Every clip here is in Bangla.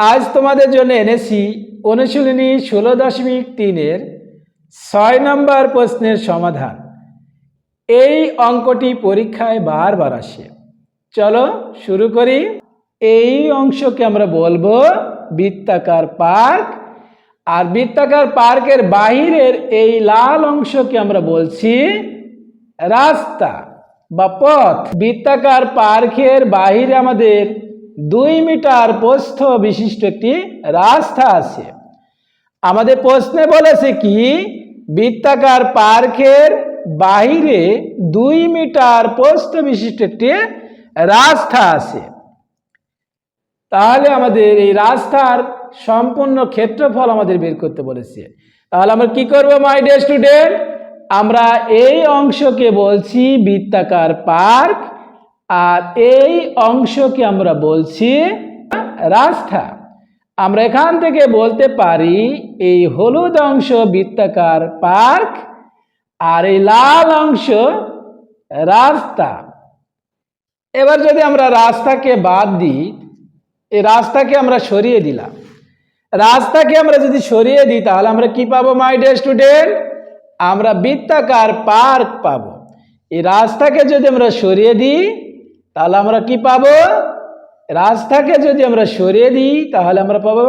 আজ তোমাদের জন্য এনেছি অনুশীলনী ষোলো দশমিক তিনের ছয় নম্বর প্রশ্নের সমাধান। এই অঙ্কটি পরীক্ষায় বারবার আসে। চলো শুরু করি। এই অংশকে আমরা বলব বৃত্তাকার পার্ক। আর বৃত্তাকার পার্কের বাহিরের এই লাল অংশকে আমরা বলছি রাস্তা বা পথ। বৃত্তাকার পার্কের বাহিরে আমাদের দুই মিটার প্রস্থ বিশিষ্ট একটি রাস্তা আছে। আমাদের প্রশ্নে বলেছে কি, বৃত্তাকার পার্কের বাহিরে দুই মিটার প্রস্থ বিশিষ্ট একটি রাস্তা আছে। তাহলে আমাদের এই রাস্তার সম্পূর্ণ ক্ষেত্রফল আমাদের বের করতে বলেছে। তাহলে আমরা কি করব মাই ডে স্টুডেন্ট আমরা এই অংশকে বলছি বৃত্তাকার পার্ক আর এই অংশকে আমরা বলছি? রাস্তা আমরা এখান থেকে বলতে পারি, এই হলুদ অংশ বৃত্তাকার পার্ক আর এই লাল অংশ রাস্তা। এবার যদি আমরা রাস্তাকে বাদ দিই, এই রাস্তাকে আমরা সরিয়ে দিলাম। রাস্তাকে আমরা যদি সরিয়ে দিই, তাহলে আমরা কি পাবো মাই ডে স্টুডেন্ট আমরা বৃত্তাকার পার্ক পাবো। এই রাস্তাকে যদি আমরা সরিয়ে দিই তাহলে আমরা কি পাবো? রাস্তাকে যদি আমরা সরিয়ে দিই, তাহলে আমরা পাবো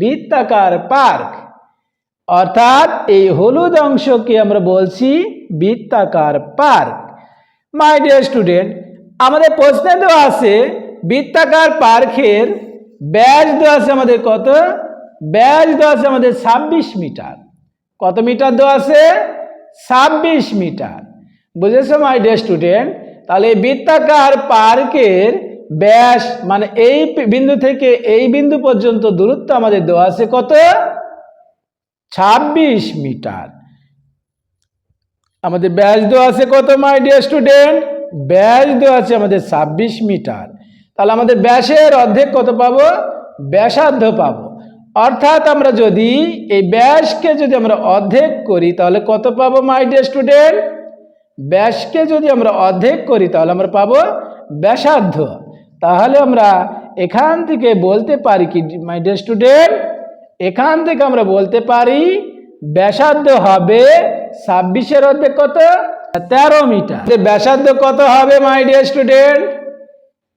বৃত্তাকার পার্ক। অর্থাৎ এই হলুদ অংশকে আমরা বলছি বৃত্তাকার পার্ক। মাই ডিয়ার স্টুডেন্ট আমাদের প্রশ্নে দেওয়া আছে, বৃত্তাকার পার্কের ব্যাস দেওয়া আছে আমাদের কত? ব্যাস দেওয়া আছে আমাদের ছাব্বিশ মিটার। কত মিটার দেওয়া আছে? ছাব্বিশ মিটার। বুঝেছ মাই ডিয়ার স্টুডেন্ট তাহলে এই বৃত্তাকার পার্কের ব্যাস মানে এই বিন্দু থেকে এই বিন্দু পর্যন্ত দূরত্ব আমাদের দেওয়া আছে কত? ছাব্বিশ মিটার। আমাদের ব্যাস দেওয়া আছে কত মাই ডিয়ার স্টুডেন্ট ব্যাস দেওয়া আছে আমাদের ছাব্বিশ মিটার। তাহলে আমাদের ব্যাসের অর্ধেক কত পাবো? ব্যাসার্ধ পাবো। অর্থাৎ আমরা যদি এই ব্যাসকে যদি আমরা অর্ধেক করি, তাহলে কত পাবো মাই ডিয়ার স্টুডেন্ট ব্যাসকে যদি আমরা অর্ধেক করি, তাহলে আমরা পাবো ব্যাসার্ধ। তাহলে আমরা এখান থেকে বলতে পারি কি মাই ডিয়ার স্টুডেন্ট এখান থেকে আমরা বলতে পারি ব্যাসার্ধ হবে ছাব্বিশের অর্ধেক কত? তেরো মিটার। ব্যাসার্ধ কত হবে মাই ডিয়ার স্টুডেন্ট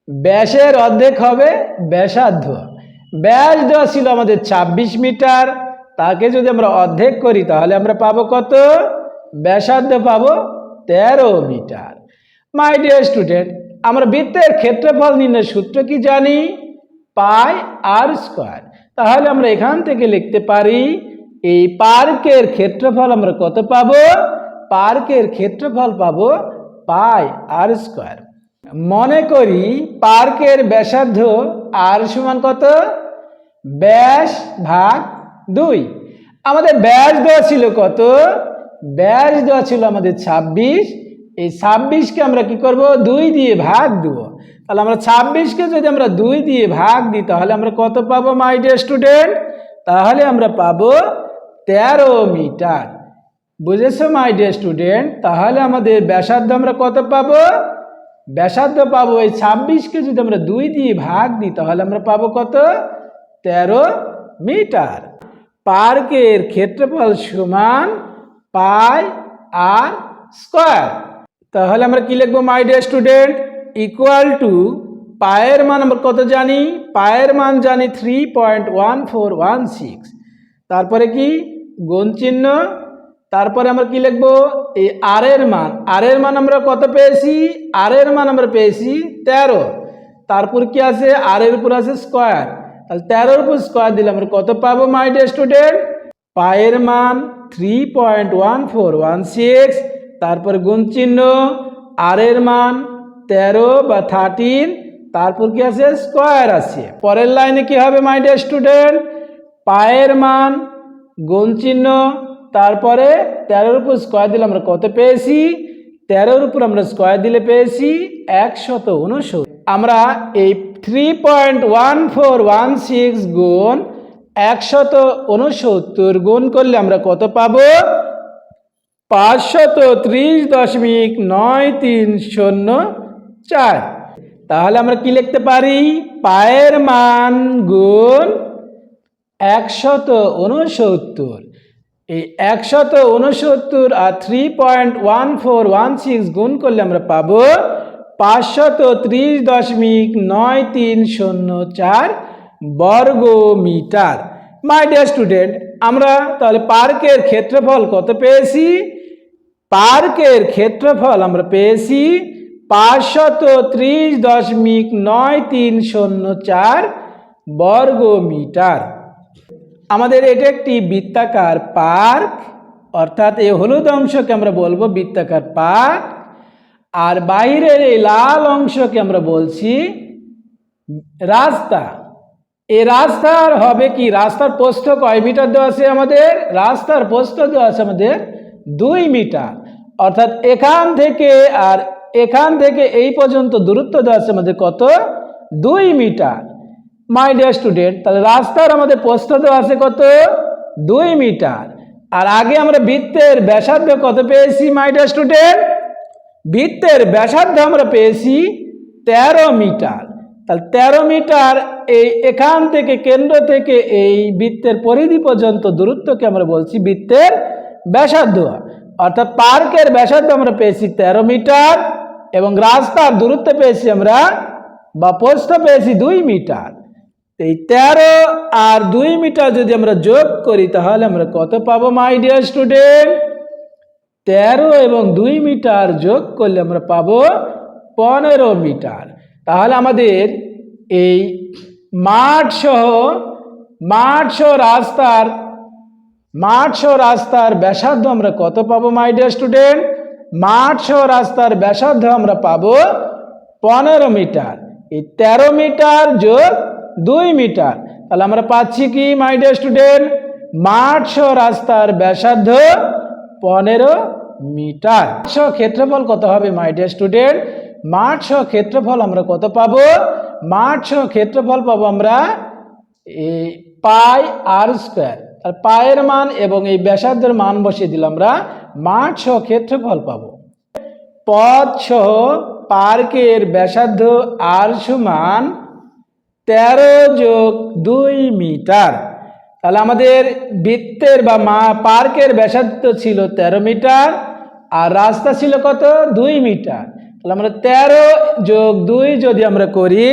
ব্যাসের অর্ধেক হবে ব্যাসার্ধ। ব্যাস দেওয়া ছিল আমাদের ২৬ মিটার, তাকে যদি আমরা অর্ধেক করি, তাহলে আমরা পাবো কত? ব্যাসার্ধ পাবো তেরো মিটার। মাই ডিয়ার স্টুডেন্ট আমরা বৃত্তের ক্ষেত্রফল নির্ণয় সূত্র কি জানি? Pi r square. তাহলে আমরা এখান থেকে লিখতে পারি, এই পার্কের ক্ষেত্রফল আমরা কত পাবো? পার্কের ক্ষেত্রফল পাবো পাই আর স্কোয়ার। মনে করি পার্কের ব্যাসার্ধ আর সমান কত? ব্যাস ভাগ দুই। আমাদের ব্যাস দেওয়া ছিল কত? ব্যাস দেওয়া ছিল আমাদের ছাব্বিশ। এই ছাব্বিশকে আমরা কি করব? দুই দিয়ে ভাগ দেব। তাহলে আমরা ছাব্বিশকে যদি আমরা দুই দিয়ে ভাগ দিই, তাহলে আমরা কত পাবো মাই ডিয়ার স্টুডেন্ট তাহলে আমরা পাবো তেরো মিটার। বুঝেছ মাই ডিয়ার স্টুডেন্ট তাহলে আমাদের ব্যাসার্ধ আমরা কত পাবো? ব্যাসার্ধ পাবো এই ছাব্বিশকে যদি আমরা দুই দিয়ে ভাগ দিই, তাহলে আমরা পাবো কত? তেরো মিটার। পার্কের ক্ষেত্রফল সমান পাই আর স্কোয়ার। তাহলে আমরা কি লিখব my dear student equal to পায়ের মান আমরা কত জানি? পায়ের মান জানি three point one four one six তারপরে কি? গুণ চিহ্ন। তারপরে আমরা কি লিখব? এই আর এর মান। আর এর মান আমরা কত পেয়েছি? আর এর মান আমরা পেয়েছি তেরো। তারপর কি আছে? আর এর উপর আছে স্কোয়ার। তাহলে তেরোর উপর স্কোয়ার দিলে আমরা কত পাবো মাই ডিয়ার স্টুডেন্ট পায়ের মান three point one four one six তারপর গুণ চিহ্ন আর এর মান তেরো বা থার্টিন তারপর কি আছে? স্কোয়ার আছে। পরের লাইনে কি হবে মাই স্টুডেন্ট পায়ের মান গুণ চিহ্ন, তারপরে তেরোর উপর স্কোয়ার দিলে আমরা কত পেয়েছি? তেরোর উপর আমরা স্কোয়ার দিলে পেয়েছি একশত উনসত্তর আমরা এই three point one four one six গুণ একশত উনসত্তর গুণ করলে আমরা কত পাব? পাঁচশত ত্রিশ দশমিক নয় তিন শূন্য চার। তাহলে আমরা কি লিখতে পারি? পায়ের মান গুণ একশত উনসত্তর এই একশত উনসত্তর আর three point one four one six গুণ করলে আমরা পাবো পাঁচশত ত্রিশ দশমিক নয় তিন শূন্য চার। বর্গ মিটার মাই ডিয়ার স্টুডেন্ট আমরা তাহলে পার্কের ক্ষেত্রফল কত পেয়েছি? পার্কের ক্ষেত্রফল আমরা পেয়েছি পাঁচশত ত্রিশ দশমিক নয় তিন শূন্য চার বর্গ মিটার আমাদের এটা একটি বৃত্তাকার পার্ক, অর্থাৎ এই হলুদ অংশকে আমরা বলব বৃত্তাকার পার্ক, আর বাইরের এই লাল অংশকে আমরা বলছি রাস্তা। এই রাস্তার হবে কি? রাস্তার প্রস্থ কয় মিটার দেওয়া আছে আমাদের? রাস্তার প্রস্থ দেওয়া আছে আমাদের দুই মিটার। অর্থাৎ এখান থেকে আর এখান থেকে এই পর্যন্ত দূরত্ব দেওয়া আছে আমাদের কত? দুই মিটার। মাই ডিয়ার স্টুডেন্ট তাহলে রাস্তার আমাদের প্রস্থ দেওয়া আছে কত? দুই মিটার। আর আগে আমরা বৃত্তের ব্যাসার্ধ কত পেয়েছি মাই ডিয়ার স্টুডেন্ট বৃত্তের ব্যাসার্ধ আমরা পেয়েছি তেরো মিটার। তাহলে তেরো মিটার এই এখান থেকে কেন্দ্র থেকে এই বৃত্তের পরিধি পর্যন্ত দূরত্বকে আমরা বলছি বৃত্তের ব্যাসার্ধ। অর্থাৎ পার্কের ব্যাসার্ধ আমরা পেয়েছি তেরো মিটার এবং রাস্তার দূরত্ব পেয়েছি আমরা বা প্রস্থ পেয়েছি দুই মিটার। এই তেরো আর দুই মিটার যদি আমরা যোগ করি তাহলে আমরা কত পাবো মাই ডিয়ার স্টুডেন্ট তেরো এবং দুই মিটার যোগ করলে আমরা পাবো পনেরো মিটার। তাহলে আমাদের এই মাঠ সহ মাঠ সহ রাস্তার, মাঠ সহ রাস্তার ব্যাসার্ধ আমরা কত পাবো মাই ডিয়ার স্টুডেন্ট মাঠ সহ রাস্তার ব্যাসার্ধ আমরা পাবো পনেরো মিটার। এই তেরো মিটার যোগ দুই মিটার। তাহলে আমরা পাচ্ছি কি মাই ডিয়ার স্টুডেন্ট মাঠ সহ রাস্তার ব্যাসার্ধ পনেরো মিটার। সহ ক্ষেত্রফল কত হবে মাই ডিয়ার স্টুডেন্ট মাঠ সহ ক্ষেত্রফল আমরা কত পাবো? মাঠ সহ ক্ষেত্রফল পাবো আমরা এই পাই আর স্কোয়ার। আর পায়ের মান এবং এই ব্যাসার্ধের মান বসিয়ে দিলাম আমরা মাঠ সহ ক্ষেত্রফল পাবো। পথ সহ পার্কের ব্যাসার্ধ আর সমান তেরো যোগ দুই মিটার। তাহলে আমাদের বৃত্তের বা মা পার্কের ব্যাসার্ধ ছিল তেরো মিটার আর রাস্তা ছিল কত? দুই মিটার। তাহলে আমরা তেরো যোগ দুই যদি আমরা করি,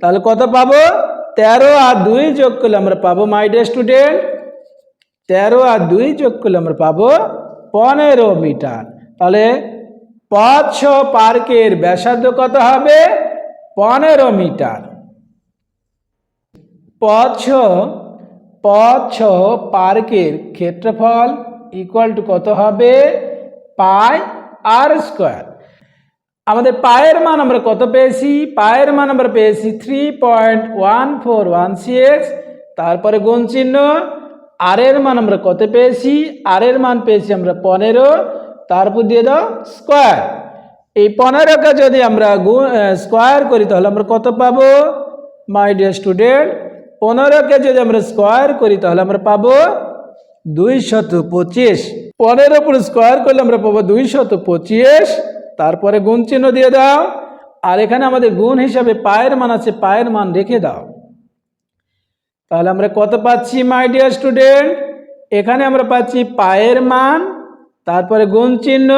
তাহলে কত পাবো? তেরো আর দুই যোগ করলে আমরা পাবো মাই ডে স্টুডেন্ট তেরো আর দুই যোগ করলে আমরা পাবো পনেরো মিটার। তাহলে সহ পার্কের ব্যাসার্ধ কত হবে? পনেরো মিটার। পথ সহ পার্কের ক্ষেত্রফল ইকুয়াল টু কত হবে? Pi r square. আমাদের পায়ের মান আমরা কত পেয়েছি? পায়ের মান আমরা পেয়েছি three point one four one six তারপরে গুণ চিহ্ন আর এর মান আমরা কত পেয়েছি? আর এর মান পেয়েছি আমরা পনেরো। তারপর দিয়ে দাও স্কোয়ার এই পনেরোকে যদি আমরা স্কোয়ার করি, তাহলে আমরা কত পাবো? মাই ডিয়ার স্টুডেন্ট পনেরোকে যদি আমরা স্কোয়ার করি, তাহলে আমরা পাবো দুই শত পঁচিশ। পনেরো পুরো স্কোয়ার করলে আমরা পাবো দুই শত পঁচিশ। তারপরে গুণ চিহ্ন দিয়ে দাও। আর এখানে আমাদের গুণ হিসাবে পায়ের মান আছে, পায়ের মান রেখে দাও। তাহলে আমরা কত পাচ্ছি মাই ডিয়ার স্টুডেন্ট এখানে আমরা পাচ্ছি পায়ের মান, তারপরে গুণ চিহ্ন।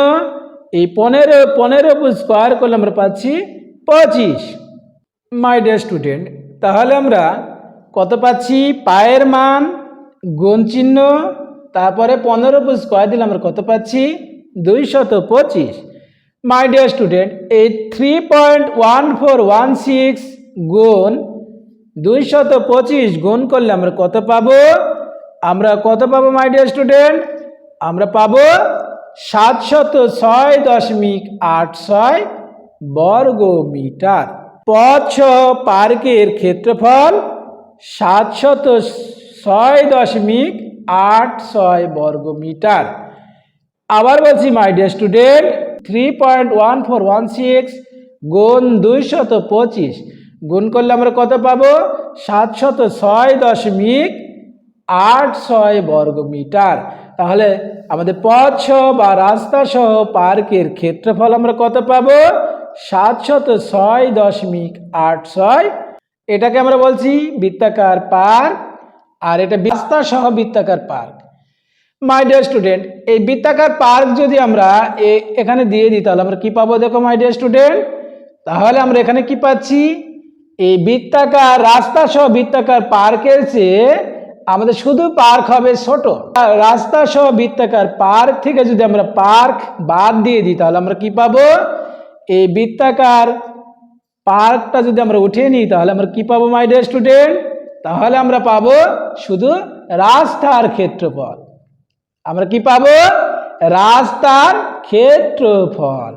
এই পনেরো পনেরো স্কোয়ার করলে আমরা পাচ্ছি পঁচিশ। মাই ডিয়ার স্টুডেন্ট তাহলে আমরা কত পাচ্ছি, পায়ের মান, গুণ চিহ্ন, তারপরে পনেরো স্কোয়ার দিলে আমরা কত পাচ্ছি? দুইশত পঁচিশ। মাই ডিয়ার স্টুডেন্ট এই three point one four one six গুণ দুইশত পঁচিশ গুণ করলে আমরা কত পাবো? আমরা কত পাবো মাই ডিয়ার স্টুডেন্ট আমরা পাবো সাতশত ছয় দশমিক আট ছয় বর্গ মিটার পথ সহ পার্কের ক্ষেত্রফল সাতশত ছয় দশমিক আট ছয় বর্গ মিটার আবার বলছি my dear student three point one four one six গুণ দুইশত পঁচিশ। গুণ করলে আমরা কত পাবো? সাতশত ছয় দশমিক আট ছয় বর্গ মিটার তাহলে আমাদের পথ সহ বা রাস্তা সহ পার্কের ক্ষেত্রফল আমরা কত পাবো? সাতশত ছয় দশমিক আট ছয়। এটাকে আমরা বলছি বৃত্তাকার পার্ক, আর এটা রাস্তা সহ বৃত্তাকার পার্ক। মাই ডিয়ার স্টুডেন্ট এই বৃত্তাকার পার্ক যদি আমরা এখানে দিয়ে দিই, তাহলে আমরা কি পাবো দেখো মাই ডিয়ার স্টুডেন্ট তাহলে আমরা এখানে কি পাচ্ছি? এই বৃত্তাকার রাস্তা সহ বৃত্তাকার পার্কের চেয়ে আমাদের শুধু পার্ক হবে ছোট। রাস্তা সহ বৃত্তাকার পার্ক থেকে যদি আমরা পার্ক বাদ দিয়ে দিই, তাহলে আমরা কি পাবো? এই বৃত্তাকার পার্কটা যদি আমরা উঠিয়ে নিই, তাহলে আমরা কি পাবো মাই ডিয়ার স্টুডেন্ট তাহলে আমরা পাবো শুধু রাস্তার ক্ষেত্রফল। আমরা কি পাবো? রাস্তার ক্ষেত্রফল।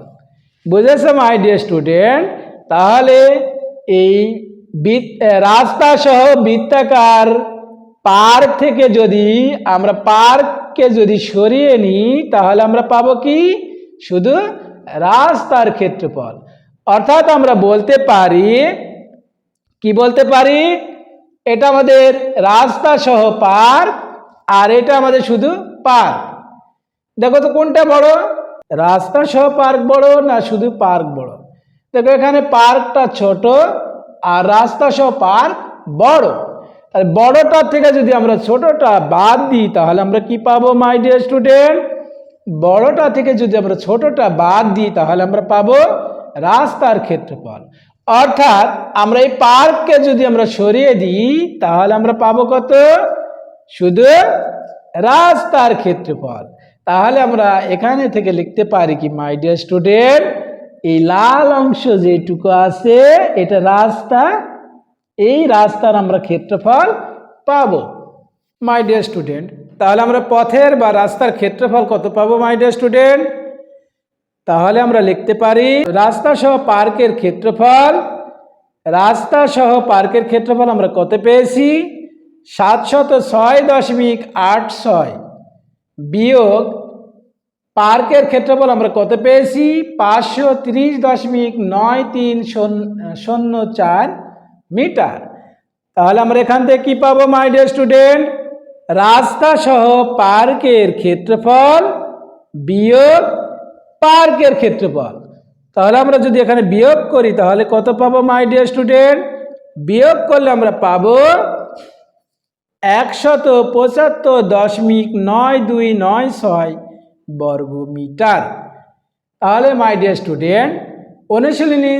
বুঝেছ মাই ডিয়ার স্টুডেন্ট তাহলে এই রাস্তা সহ বৃত্তাকার পার্ক থেকে যদি আমরা পার্ককে যদি সরিয়ে নিই, তাহলে আমরা পাবো কি? শুধু রাস্তার ক্ষেত্রফল। অর্থাৎ আমরা বলতে পারি, কি বলতে পারি? এটা আমাদের রাস্তা সহ পার্ক আর এটা আমাদের শুধু পার্ক। দেখো তো কোনটা বড়? রাস্তা সহ পার্ক বড় না শুধু পার্ক বড়? দেখো এখানে পার্কটা ছোট আর রাস্তা সহ পার্ক বড়। আর বড়টার থেকে যদি আমরা ছোটটা বাদ দিই, তাহলে আমরা কি পাবো মাই ডিয়ার স্টুডেন্ট বড়টা থেকে যদি আমরা ছোটটা বাদ দিই, তাহলে আমরা পাবো রাস্তার ক্ষেত্রফল। অর্থাৎ আমরা এই পার্ককে যদি আমরা সরিয়ে দিই, তাহলে আমরা পাবো কত? শুধু রাস্তার ক্ষেত্রফল। তাহলে আমরা এখানে থেকে লিখতে পারি কি মাই ডিয়ার স্টুডেন্ট এই লাল অংশ যেটুকু আছে, এটা রাস্তা, এই রাস্তার আমরা ক্ষেত্রফল পাবো। মাই ডিয়ার স্টুডেন্ট তাহলে আমরা পথের বা রাস্তার ক্ষেত্রফল কত পাবো মাই ডিয়ার স্টুডেন্ট তাহলে আমরা লিখতে পারি, রাস্তা সহ পার্কের ক্ষেত্রফল, রাস্তা সহ পার্কের ক্ষেত্রফল আমরা কত পেয়েছি? সাতশত ছয় দশমিক আট ছয়। বিয়োগ পার্কের ক্ষেত্রফল আমরা কত পেয়েছি? পাঁচশো তিরিশ দশমিক নয় তিন শূন্য- চার মিটার। তাহলে আমরা এখান থেকে কি পাবো মাই ডিয়ার স্টুডেন্ট রাস্তা সহ পার্কের ক্ষেত্রফল বিয়োগ পার্কের ক্ষেত্রফল। তাহলে আমরা যদি এখানে বিয়োগ করি, তাহলে কত পাবো মাই ডিয়ার স্টুডেন্ট বিয়োগ করলে আমরা পাবো একশত পঁচাত্তর দশমিক নয় দুই নয় ছয় বর্গ মিটার তাহলে মাই ডিয়ার স্টুডেন্ট অনুশীলনী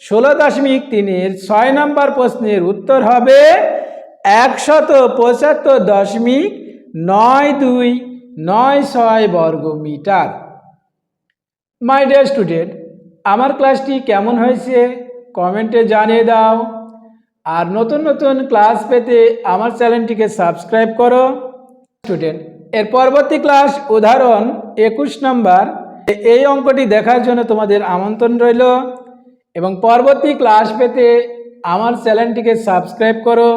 ষোলো দশমিক তিনের ছয় নম্বর প্রশ্নের উত্তর হবে একশত পঁচাত্তর দশমিক নয় দুই নয় ছয় বর্গ মিটার মাই ডিয়ার স্টুডেন্ট আমার ক্লাসটি কেমন হয়েছে? কমেন্টে জানিয়ে দাও। আর নতুন নতুন ক্লাস পেতে আমার চ্যানেলটিকে সাবস্ক্রাইব করো। স্টুডেন্ট এর পরবর্তী ক্লাস উদাহরণ একুশ নম্বর। এই অঙ্কটি দেখার জন্য তোমাদের আমন্ত্রণ রইল। এবং পরবর্তী ক্লাস পেতে আমার চ্যানেলটিকে সাবস্ক্রাইব করো।